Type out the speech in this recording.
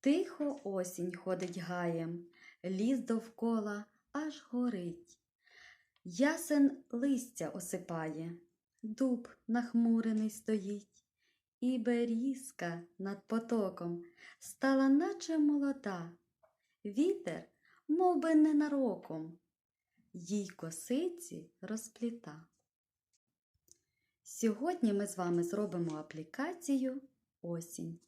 Тихо осінь ходить гаєм, ліс довкола аж горить. Ясен листя осипає, дуб нахмурений стоїть, і берізка над потоком стала наче молода. Вітер, мов би ненароком, їй косиці розпліта. Сьогодні ми з вами зробимо аплікацію осінь.